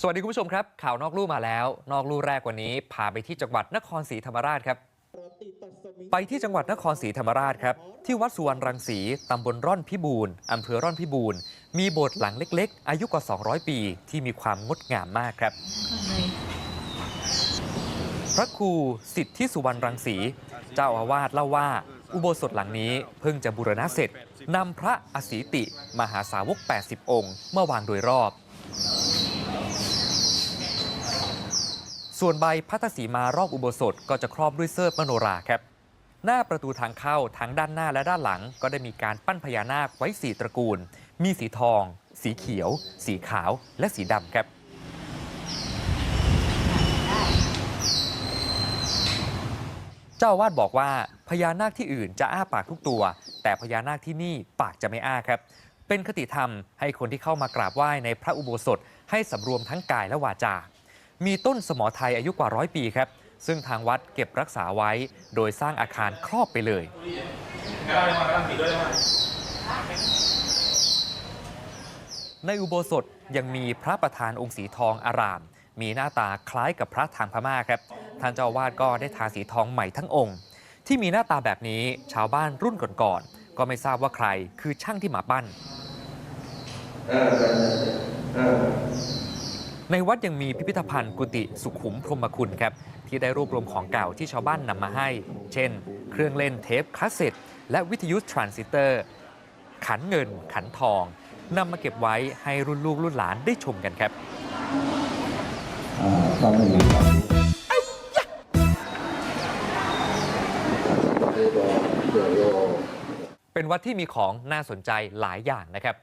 สวัสดีคุณผู้ชมครับ ข่าวนอกลู่มาแล้ว นอกลู่แรกวันนี้พาไปที่จังหวัดนครศรีธรรมราชครับ ไปที่จังหวัดนครศรีธรรมราชครับ ที่วัดสุวรรณรังสีตำบลร่อนพิบูรณ์อำเภอร่อนพิบูรณ์มีโบสถ์หลังเล็ก ๆ อายุกว่า 200 ปี ที่มีความงดงามมากครับ พระครูสิทธิสุวรรณรังสีเจ้าอาวาสเล่าว่า อุโบสถหลังนี้เพิ่งจะบูรณะเสร็จนำพระอสีติ มหาสาวก 80 องค์เมื่อวางโดยรอบ ส่วนใบพัทสีมารอบอุโบสถก็จะครอบด้วยเสิร์ฟมโนราครับ หน้าประตูทางเข้าทั้งด้านหน้าและด้านหลัง ก็ได้มีการปั้นพญานาคไว้สี่ตระกูล มีสีทอง สีเขียว สีขาว และสีดำครับเจ้าอาวาดบอกว่าพญานาคที่อื่นจะอ้าปากทุกตัว แต่พญานาคที่นี่ปากจะไม่อ้าครับ เป็นคติธรรมให้คนที่เข้ามากราบไหว้ในพระอุโบสถให้สำรวมทั้งกายและวาจา มีต้นสมอไทยอายุกว่าร้อยปีครับ ซึ่งทางวัดเก็บรักษาไว้ โดยสร้างอาคารครอบไปเลย ในอุโบสถยังมีพระประธานองค์สีทองอาราม มีหน้าตาคล้ายกับพระทางพม่าครับ ท่านเจ้าอาวาสก็ได้ทาสีทองใหม่ทั้งองค์ ที่มีหน้าตาแบบนี้ชาวบ้านรุ่นก่อนๆก็ไม่ทราบว่าใครคือช่างที่มาปั้น ในวัดยังมีพิพิธภัณฑ์กุฏิสุขุมพรหมคุณครับที่ได้รวบรวมของเก่าที่ชาวบ้านนำมาให้ เช่น เครื่องเล่นเทปคาสเซ็ตและวิทยุทรานซิสเตอร์ ขันเงิน ขันทองนำมาเก็บไว้ให้รุ่นลูกรุ่นหลานได้ชมกันครับเป็นวัดที่มีของน่าสนใจหลายอย่างนะครับ